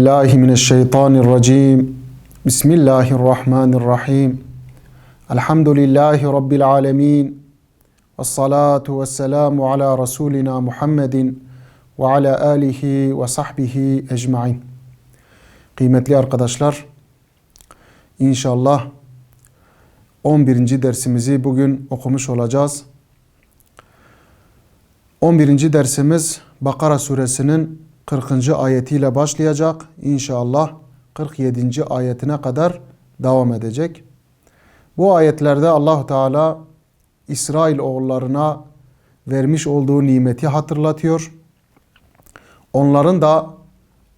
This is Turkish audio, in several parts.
billahi mineşşeytanirracim. Bismillahirrahmanirrahim. Elhamdülillahi Rabbil alemin. Ve salatu ve selamu ala Resulina Muhammedin ve ala alihi ve sahbihi ecmain. Kıymetli arkadaşlar, inşallah 11. dersimizi bugün okumuş olacağız. 11. dersimiz Bakara suresinin 40. ayetiyle başlayacak. İnşallah 47. ayetine kadar devam edecek. Bu ayetlerde Allahu Teala İsrail oğullarına vermiş olduğu nimeti hatırlatıyor. Onların da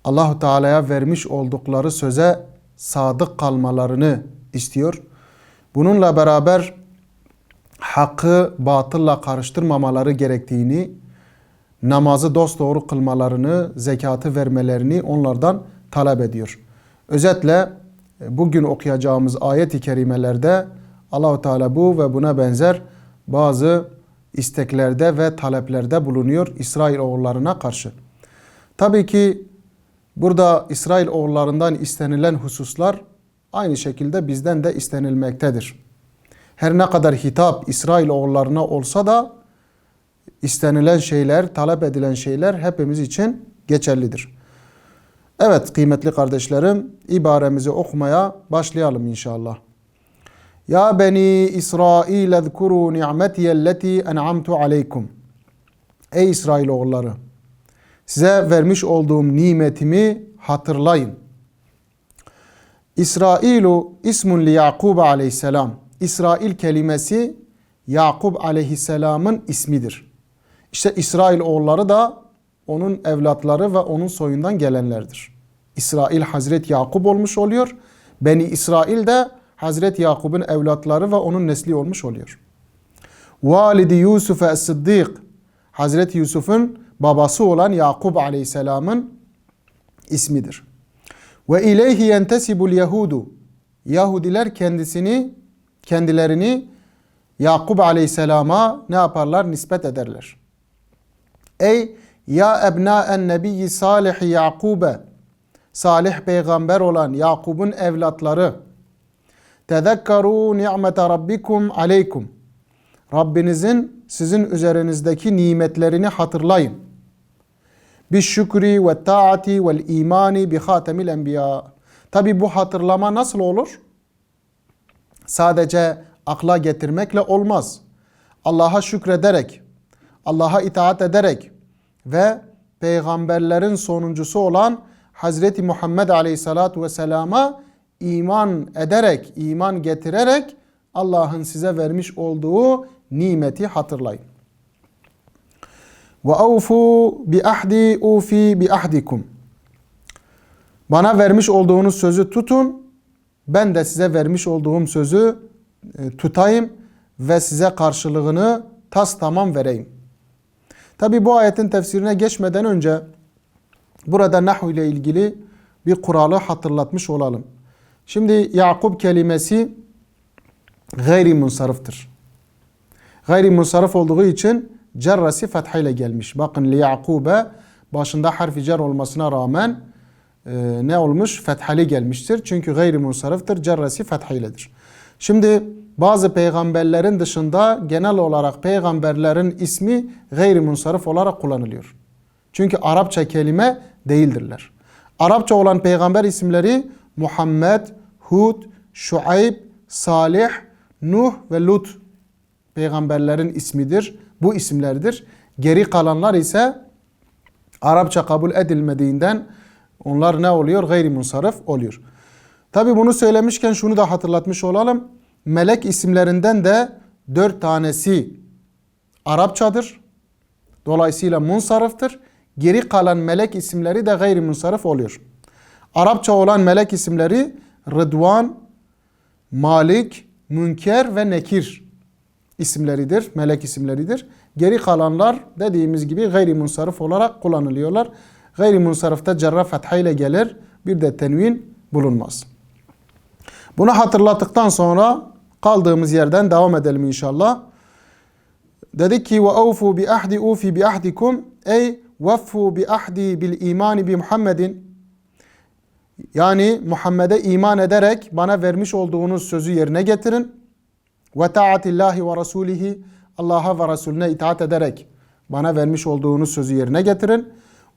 Allahu Teala'ya vermiş oldukları söze sadık kalmalarını istiyor. Bununla beraber hakkı batılla karıştırmamaları gerektiğini, namazı dosdoğru kılmalarını, zekatı vermelerini onlardan talep ediyor. Özetle bugün okuyacağımız ayet-i kerimelerde Allahu Teala bu ve buna benzer bazı isteklerde ve taleplerde bulunuyor İsrail oğullarına karşı. Tabii ki burada İsrail oğullarından istenilen hususlar aynı şekilde bizden de istenilmektedir. Her ne kadar hitap İsrail oğullarına olsa da istenilen şeyler, talep edilen şeyler hepimiz için geçerlidir. Evet kıymetli kardeşlerim, ibaremizi okumaya başlayalım inşallah. Ya beni İsrail ezkuru ni'metiyelleti en'amtu aleykum. Ey İsrail oğulları, size vermiş olduğum nimetimi hatırlayın. İsrailu ismun li Yakub aleyhisselam. İsrail kelimesi Yakub aleyhisselamın ismidir. İşte İsrail oğulları da onun evlatları ve onun soyundan gelenlerdir. İsrail Hazreti Yakub olmuş oluyor. Beni İsrail de Hazreti Yakub'un evlatları ve onun nesli olmuş oluyor. Validi Yusuf es-Sıddık Hazreti Yusuf'un babası olan Yakub aleyhisselamın ismidir. Ve ileyhi yentesibul Yahudu Yahudiler kendisini kendilerini Yakub aleyhisselama ne yaparlar? Nispet ederler. Ey ya ebnaen nebiyyi salih Yakub'e Salih peygamber olan Yakub'un evlatları Tezekkaru ni'mete rabbikum aleykum Rabbinizin sizin üzerinizdeki nimetlerini hatırlayın. Bi şükri ve taati vel imani bi hatemil enbiya. Tabi bu hatırlama nasıl olur? Sadece akla getirmekle olmaz. Allah'a şükrederek, Allah'a itaat ederek ve peygamberlerin sonuncusu olan Hazreti Muhammed Aleyhisselatü Vesselam'a iman ederek, iman getirerek Allah'ın size vermiş olduğu nimeti hatırlayın. Ve avfu bi ahdi ufi bi ahdikum. Bana vermiş olduğunuz sözü tutun. Ben de size vermiş olduğum sözü tutayım ve size karşılığını tas tamam vereyim. Tabi bu ayetin tefsirine geçmeden önce burada nahu ile ilgili bir kuralı hatırlatmış olalım. Şimdi Yakub kelimesi gayri munsarıftır. Gayri munsarif olduğu için cerrasi ile gelmiş. Bakın li Yakub'e başında harfi cer olmasına rağmen e, ne olmuş? Fethali gelmiştir. Çünkü gayri munsarıftır. Cerrasi fethayledir. Şimdi bazı peygamberlerin dışında genel olarak peygamberlerin ismi gayri munsarif olarak kullanılıyor. Çünkü Arapça kelime değildirler. Arapça olan peygamber isimleri Muhammed, Hud, Şuayb, Salih, Nuh ve Lut peygamberlerin ismidir. Bu isimlerdir. Geri kalanlar ise Arapça kabul edilmediğinden onlar ne oluyor? Gayri munsarif oluyor. Tabi bunu söylemişken şunu da hatırlatmış olalım. Melek isimlerinden de dört tanesi Arapçadır. Dolayısıyla munsarıftır. Geri kalan melek isimleri de gayri munsarif oluyor. Arapça olan melek isimleri Rıdvan, Malik, Münker ve Nekir isimleridir. Melek isimleridir. Geri kalanlar dediğimiz gibi gayri munsarif olarak kullanılıyorlar. Gayri munsarifte cerra fetha ile gelir. Bir de tenvin bulunmaz. Bunu hatırlattıktan sonra kaldığımız yerden devam edelim inşallah. Dedik ki ve avfu bi ahdi ufi bi ahdikum ey veffu bi ahdi bil imani bi Muhammedin Yani Muhammed'e iman ederek bana vermiş olduğunuz sözü yerine getirin. Ve taatillahi ve rasulihi Allah'a ve Resulüne itaat ederek bana vermiş olduğunuz sözü yerine getirin.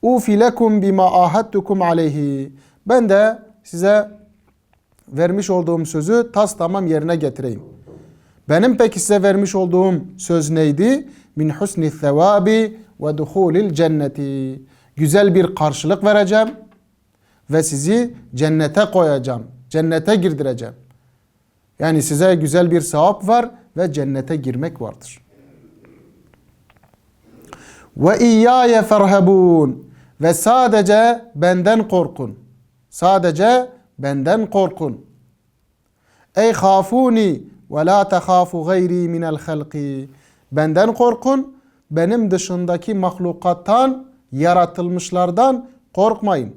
Ufi lekum bima ahadtukum aleyhi. Ben de size vermiş olduğum sözü tas tamam yerine getireyim. Benim peki size vermiş olduğum söz neydi? Min husni sevabi ve duhulil cenneti. Güzel bir karşılık vereceğim ve sizi cennete koyacağım. Cennete girdireceğim. Yani size güzel bir sevap var ve cennete girmek vardır. Ve iyyâye ferhabûn. Ve sadece benden korkun. Sadece benden korkun. Ey khafuni ve la tehafu gayri minel halqi. Benden korkun. Benim dışındaki mahlukattan, yaratılmışlardan korkmayın.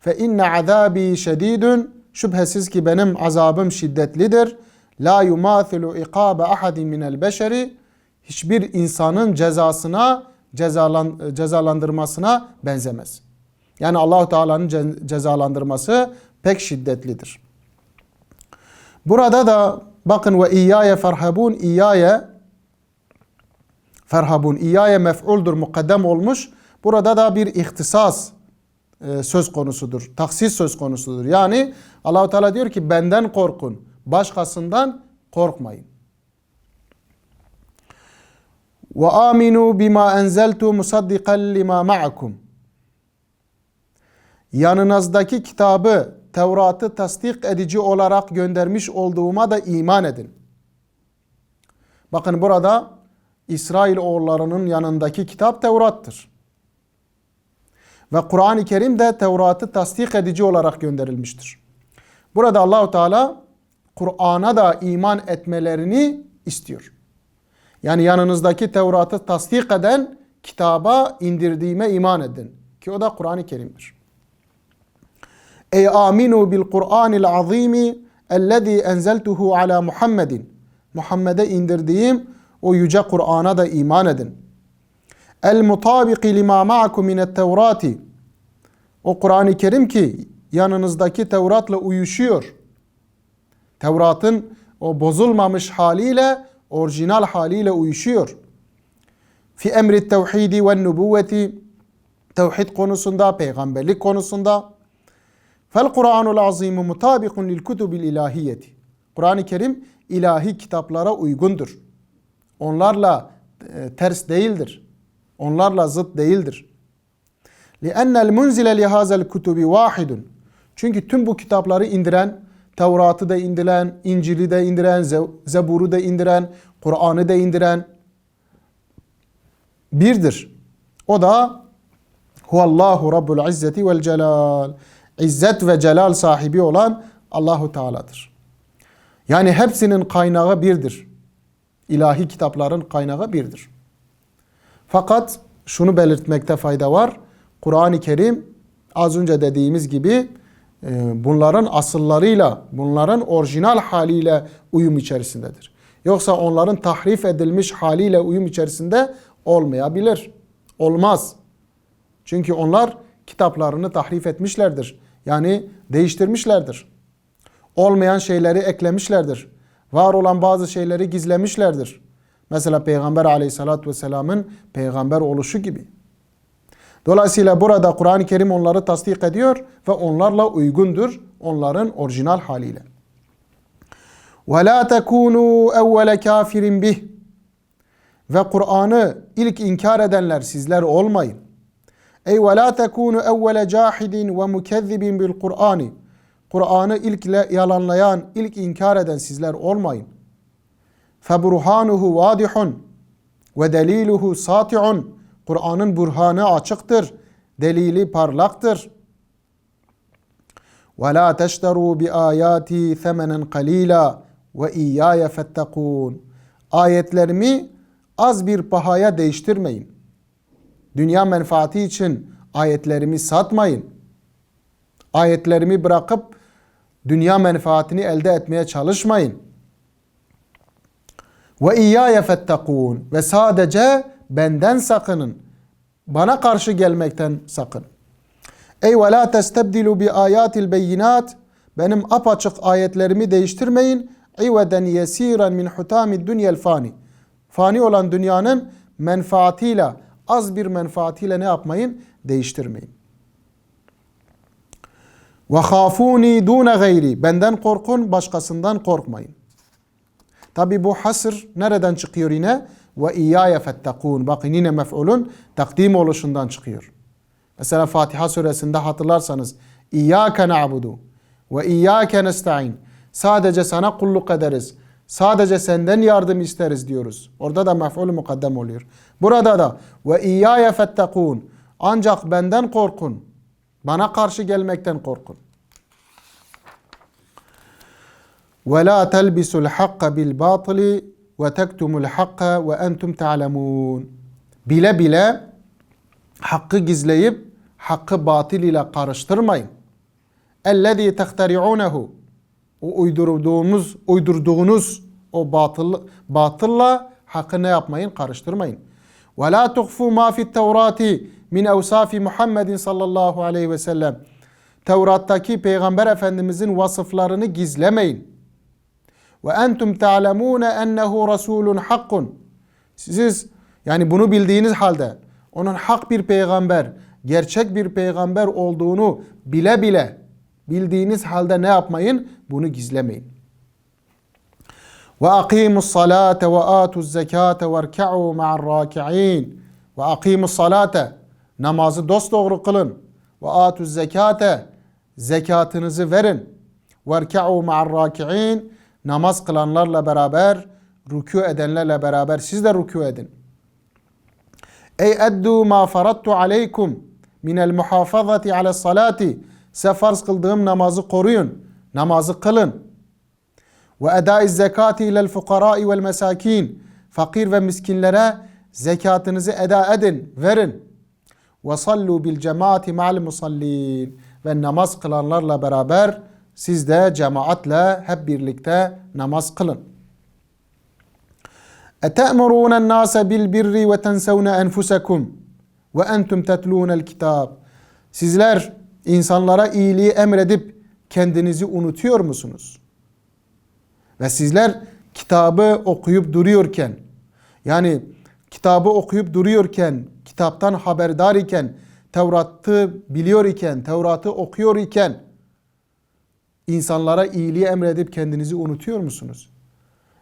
Fe inne azabi şedidun. Şüphesiz ki benim azabım şiddetlidir. La yumathilu ikabe ahadin minel beşeri. Hiçbir insanın cezasına, cezalan, cezalandırmasına benzemez. Yani Allahu Teala'nın ce- cezalandırması pek şiddetlidir. Burada da bakın ve iyyaye ferhabun iyyaye ferhabun iyyaye mef'uldur mukaddem olmuş. Burada da bir ihtisas e, söz konusudur. Taksis söz konusudur. Yani Allahu Teala diyor ki benden korkun. Başkasından korkmayın. Ve aminu bima enzeltu musaddiqan lima ma'akum. Yanınızdaki kitabı Tevrat'ı tasdik edici olarak göndermiş olduğuma da iman edin. Bakın burada İsrail oğullarının yanındaki kitap Tevrat'tır. Ve Kur'an-ı Kerim de Tevrat'ı tasdik edici olarak gönderilmiştir. Burada Allahu Teala Kur'an'a da iman etmelerini istiyor. Yani yanınızdaki Tevrat'ı tasdik eden kitaba indirdiğime iman edin. Ki o da Kur'an-ı Kerim'dir. Ey aminu bil Kur'anil azimi ellezî enzeltuhu ala Muhammedin. Muhammed'e indirdiğim o yüce Kur'an'a da iman edin. El mutabiki lima ma'akum minet tevrati. O Kur'an-ı Kerim ki yanınızdaki Tevrat'la uyuşuyor. Tevrat'ın o bozulmamış haliyle orijinal haliyle uyuşuyor. Fi emri tevhidi ve nübüvveti tevhid konusunda, peygamberlik konusunda. Fel Kur'anul azimu mutabikun lil kutubil ilahiyeti. Kur'an-ı Kerim ilahi kitaplara uygundur. Onlarla e, ters değildir. Onlarla zıt değildir. لِأَنَّ الْمُنْزِلَ لِهَذَا الْكُتُبِ وَاحِدٌ Çünkü tüm bu kitapları indiren, Tevrat'ı da indiren, İncil'i de indiren, Zebur'u da indiren, Kur'an'ı da indiren birdir. O da Huvallahu Rabbul İzzeti vel Celal. İzzet ve celal sahibi olan Allahu Teala'dır. Yani hepsinin kaynağı birdir. İlahi kitapların kaynağı birdir. Fakat şunu belirtmekte fayda var. Kur'an-ı Kerim az önce dediğimiz gibi e, bunların asıllarıyla, bunların orijinal haliyle uyum içerisindedir. Yoksa onların tahrif edilmiş haliyle uyum içerisinde olmayabilir. Olmaz. Çünkü onlar kitaplarını tahrif etmişlerdir. Yani değiştirmişlerdir. Olmayan şeyleri eklemişlerdir. Var olan bazı şeyleri gizlemişlerdir. Mesela Peygamber aleyhissalatü vesselamın peygamber oluşu gibi. Dolayısıyla burada Kur'an-ı Kerim onları tasdik ediyor ve onlarla uygundur onların orijinal haliyle. وَلَا تَكُونُوا اَوَّلَ كَافِرٍ bih Ve Kur'an'ı ilk inkar edenler sizler olmayın. Ey ve la tekunu evvele cahidin ve mukezzibin bil Kur'ani. Kur'an'ı ilk yalanlayan, ilk inkar eden sizler olmayın. Februhanuhu vadihun ve deliluhu sati'un. Kur'an'ın burhanı açıktır, delili parlaktır. Ve la teşteru bi ayati semenen kalila ve iyyaya fettekun. Ayetlerimi az bir pahaya değiştirmeyin.'' Dünya menfaati için ayetlerimi satmayın. Ayetlerimi bırakıp dünya menfaatini elde etmeye çalışmayın. Ve iyyaya fettakun ve sadece benden sakının. Bana karşı gelmekten sakın. Ey ve la testebdilu bi ayatil beyinat benim apaçık ayetlerimi değiştirmeyin. İveden yesiran min hutami dünyel fani. Fani olan dünyanın menfaatiyle, az bir menfaatiyle ne yapmayın? Değiştirmeyin. Ve khafuni dune gayri. Benden korkun, başkasından korkmayın. Tabi bu hasır nereden çıkıyor yine? Ve iyyâye fettekûn. Bakın yine mef'ulun takdim oluşundan çıkıyor. Mesela Fatiha suresinde hatırlarsanız İyyâke na'budu ve İyyâke nesta'in. Sadece sana kulluk ederiz. Sadece senden yardım isteriz diyoruz. Orada da mef'ul mukaddem oluyor. Burada da ve iyyaya fettekun. Ancak benden korkun. Bana karşı gelmekten korkun. Ve la telbisul hakka bil batili ve tektumul hakka ve entum ta'lemun. Bile bile hakkı gizleyip hakkı batıl ile karıştırmayın. Ellezî tehtari'ûnehu o uydurduğumuz, uydurduğunuz o batıl, batılla hakkı ne yapmayın? Karıştırmayın. Ve la tuhfu ma fit tevrati min evsafi Muhammedin sallallahu aleyhi ve sellem. Tevrat'taki Peygamber Efendimizin vasıflarını gizlemeyin. Ve entum ta'lemune ennehu rasulun hakkun. Siz yani bunu bildiğiniz halde onun hak bir peygamber, gerçek bir peygamber olduğunu bile bile bildiğiniz halde ne yapmayın? Bunu gizlemeyin. Ve akimus salate ve atuz zekate ve rka'u ma'ar raki'in. Ve akimus salate namazı dosdoğru kılın. Ve atuz zekate zekatınızı verin. Ve rka'u ma'ar raki'in namaz kılanlarla beraber, rükû edenlerle beraber siz de rükû edin. Ey eddu ma farattu aleykum minel muhafazati ala salati. Size farz kıldığım namazı koruyun. Namazı kılın. Ve edai zekati ilel fukarai vel mesakin. Fakir ve miskinlere zekatınızı eda edin, verin. Ve sallu bil cemaati ma'al musallin. Ve namaz kılanlarla beraber siz de cemaatle hep birlikte namaz kılın. اَتَأْمُرُونَ النَّاسَ بِالْبِرِّ وَتَنْسَوْنَ أَنْفُسَكُمْ وَاَنْتُمْ تَتْلُونَ الْكِتَابِ Sizler insanlara iyiliği emredip kendinizi unutuyor musunuz? Ve sizler kitabı okuyup duruyorken yani kitabı okuyup duruyorken, kitaptan haberdar iken, Tevrat'ı biliyor iken, Tevrat'ı okuyor iken insanlara iyiliği emredip kendinizi unutuyor musunuz?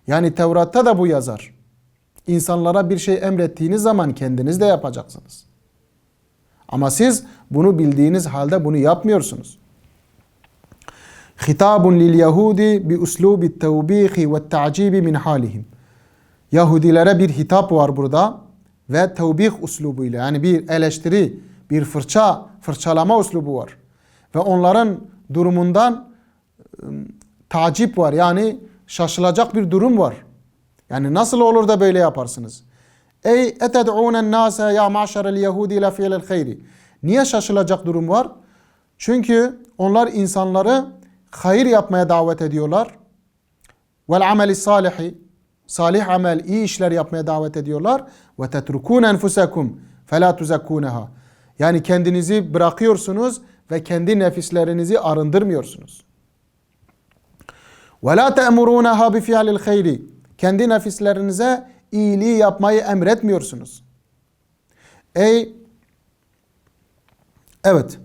Yani Tevrat'ta da bu yazar. İnsanlara bir şey emrettiğiniz zaman kendiniz de yapacaksınız. Ama siz bunu bildiğiniz halde bunu yapmıyorsunuz. Hitabun lil Yahudi bi uslubi tevbihi ve ta'cibi min halihim. Yahudilere bir hitap var burada ve tevbih uslubuyla yani bir eleştiri, bir fırça, fırçalama uslubu var. Ve onların durumundan tacip var. Yani şaşılacak bir durum var. Yani nasıl olur da böyle yaparsınız? Ey eted'ûnen nâse ya maşerel yehudi ila fi'lel hayri. Niye şaşılacak durum var? Çünkü onlar insanları hayır yapmaya davet ediyorlar. Vel ameli salihi. Salih amel, iyi işler yapmaya davet ediyorlar. Ve tetrukûn enfusekum felâ tuzekkûneha. Yani kendinizi bırakıyorsunuz ve kendi nefislerinizi arındırmıyorsunuz. Ve la te'murunaha bi fi'lil hayri. Kendi nefislerinize iyiliği yapmayı emretmiyorsunuz. Ey Evet.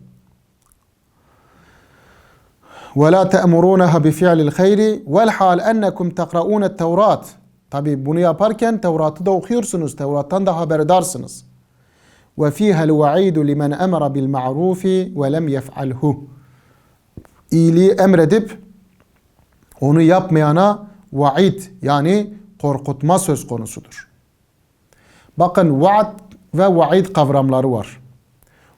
Ve la te'murunaha bi fi'lil hayri vel hal ennekum tekra'un Tevrat. Tabi bunu yaparken Tevrat'ı da okuyorsunuz. Tevrat'tan da haberdarsınız. Ve fiha'l va'idu limen emara bil ma'rufi ve lem yef'alhu. İyiliği emredip onu yapmayana vaid yani korkutma söz konusudur. Bakın vaat ve vaid kavramları var.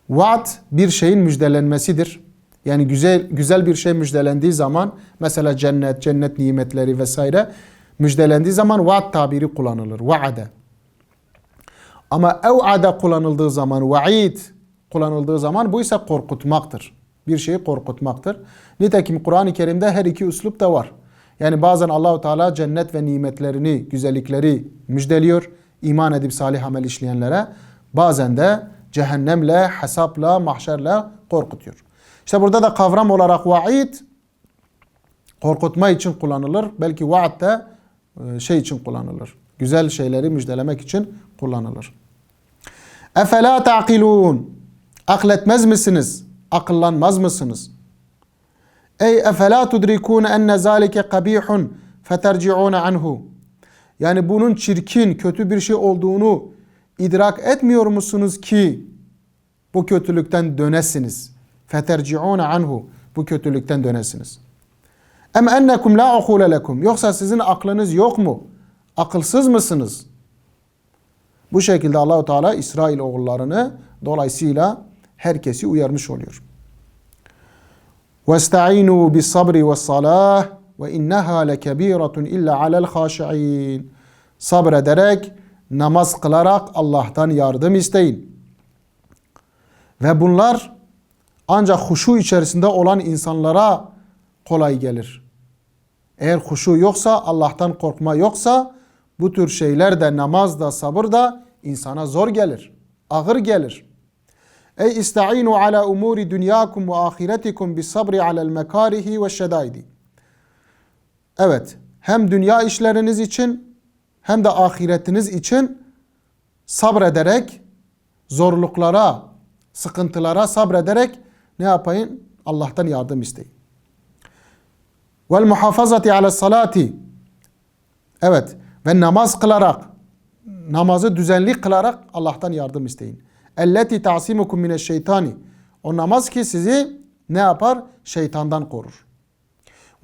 Vaat bir şeyin müjdelenmesidir. Yani güzel güzel bir şey müjdelendiği zaman mesela cennet, cennet nimetleri vesaire müjdelendiği zaman vaat tabiri kullanılır. Vaade. Ama ev'ade kullanıldığı zaman, vaid kullanıldığı zaman bu ise korkutmaktır bir şeyi korkutmaktır. Nitekim Kur'an-ı Kerim'de her iki üslup da var. Yani bazen Allahu Teala cennet ve nimetlerini, güzellikleri müjdeliyor iman edip salih amel işleyenlere. Bazen de cehennemle, hesapla, mahşerle korkutuyor. İşte burada da kavram olarak vaid korkutma için kullanılır. Belki vaat de e, şey için kullanılır. Güzel şeyleri müjdelemek için kullanılır. Efela ta'kilun. Akletmez misiniz? Akıllanmaz mısınız? Ey efela tudrikun enne zalike kabihun feterci'un anhu. Yani bunun çirkin, kötü bir şey olduğunu idrak etmiyor musunuz ki bu kötülükten dönesiniz? Feterci'un anhu. Bu kötülükten dönesiniz. Em ennekum la ukule lekum. Yoksa sizin aklınız yok mu? Akılsız mısınız? Bu şekilde Allahu Teala İsrail oğullarını dolayısıyla herkesi uyarmış oluyor. وَاسْتَعِينُوا بِالصَّبْرِ وَالصَّلَاةِ وَاِنَّهَا لَكَب۪يرَةٌ اِلَّا عَلَى الْخَاشِعِينَ Sabrederek, namaz kılarak Allah'tan yardım isteyin. Ve bunlar ancak huşu içerisinde olan insanlara kolay gelir. Eğer huşu yoksa, Allah'tan korkma yoksa bu tür şeyler de namaz da sabır da insana zor gelir. Ağır gelir. Ey istainu ala umuri dünyakum ve ahiretikum bis sabri alel mekarihi ve şedaidi. Evet, hem dünya işleriniz için hem de ahiretiniz için sabrederek zorluklara, sıkıntılara sabrederek ne yapayım? Allah'tan yardım isteyin. Vel muhafazati ala salati. Evet ve namaz kılarak namazı düzenli kılarak Allah'tan yardım isteyin. Elleti ta'simukum mineşşeytani. O namaz ki sizi ne yapar? Şeytandan korur.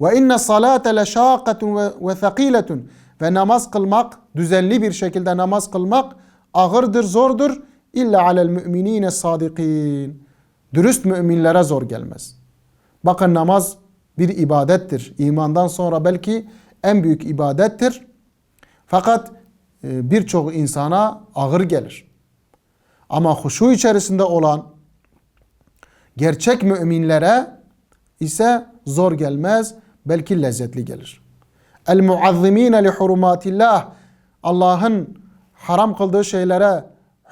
Ve inne salate leşâkatun ve thakiletun. Ve namaz kılmak, düzenli bir şekilde namaz kılmak ağırdır, zordur. İlla alel müminine sadikin. Dürüst müminlere zor gelmez. Bakın namaz bir ibadettir. İmandan sonra belki en büyük ibadettir. Fakat e, birçok insana ağır gelir. Ama huşu içerisinde olan gerçek müminlere ise zor gelmez, belki lezzetli gelir. El muazzimine li hurumatillah Allah'ın haram kıldığı şeylere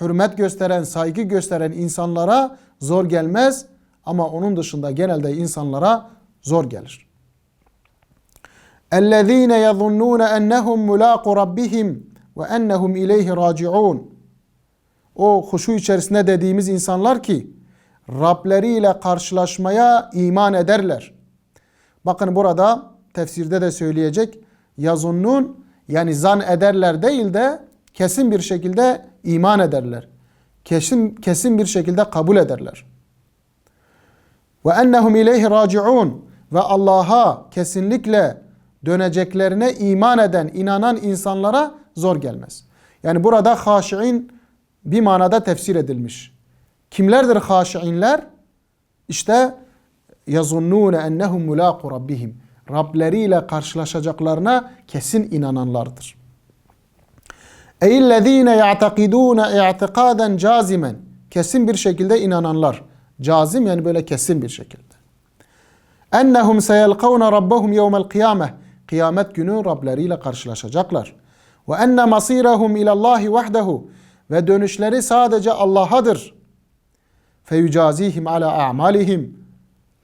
hürmet gösteren, saygı gösteren insanlara zor gelmez ama onun dışında genelde insanlara zor gelir. اَلَّذ۪ينَ يَظُنُّونَ اَنَّهُمْ مُلَاقُ رَبِّهِمْ وَاَنَّهُمْ اِلَيْهِ رَاجِعُونَ o huşu içerisinde dediğimiz insanlar ki Rableriyle karşılaşmaya iman ederler. Bakın burada tefsirde de söyleyecek yazunnun yani zan ederler değil de kesin bir şekilde iman ederler. Kesin kesin bir şekilde kabul ederler. Ve ennehum ileyhi raciun ve Allah'a kesinlikle döneceklerine iman eden, inanan insanlara zor gelmez. Yani burada haşiin bir manada tefsir edilmiş. Kimlerdir haşiinler? İşte yazunnune ennehum mulaqu rabbihim. Rableriyle karşılaşacaklarına kesin inananlardır. Eyyillezine ya'takidune i'tikaden cazimen. Kesin bir şekilde inananlar. Cazim yani böyle kesin bir şekilde. Ennehum seyelkavne rabbahum yevmel kıyameh. Kıyamet günü Rableriyle karşılaşacaklar. Ve enne masirahum ilallahi vahdehu. Ve dönüşleri sadece Allah'adır. Feyucazihim ala a'malihim.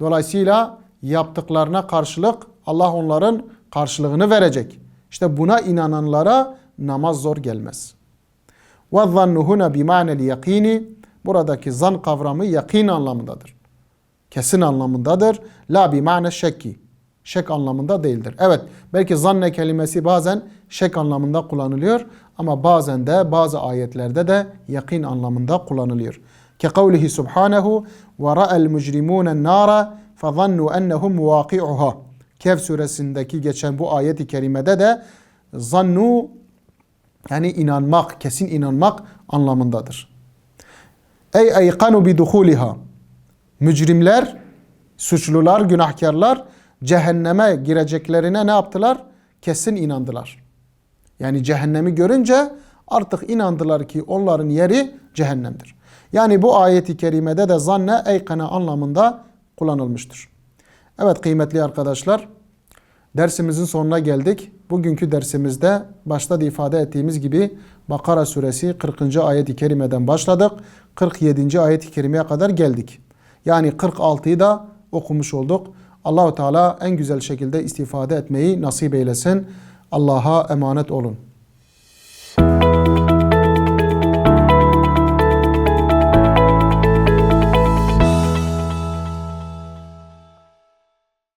Dolayısıyla yaptıklarına karşılık Allah onların karşılığını verecek. İşte buna inananlara namaz zor gelmez. Zannuhuna bimanel yakini buradaki zan kavramı yakin anlamındadır. Kesin anlamındadır. La bimane şekki. Şek anlamında değildir. Evet belki zanne kelimesi bazen şek anlamında kullanılıyor ama bazen de bazı ayetlerde de yakin anlamında kullanılıyor. Ke kavlihi subhanehu ve ra'el mücrimun nara fazannu ennehum muvaki'uha. Kehf suresindeki geçen bu ayeti kerimede de zannu yani inanmak, kesin inanmak anlamındadır. Ey eykanu biduhuliha. Mücrimler, suçlular, günahkarlar cehenneme gireceklerine ne yaptılar? Kesin inandılar. Yani cehennemi görünce artık inandılar ki onların yeri cehennemdir. Yani bu ayeti kerimede de zanne eykane anlamında kullanılmıştır. Evet kıymetli arkadaşlar dersimizin sonuna geldik. Bugünkü dersimizde başta da ifade ettiğimiz gibi Bakara suresi 40. ayet-i kerimeden başladık. 47. ayet-i kerimeye kadar geldik. Yani 46'yı da okumuş olduk. Allahu Teala en güzel şekilde istifade etmeyi nasip eylesin. Allah'a emanet olun.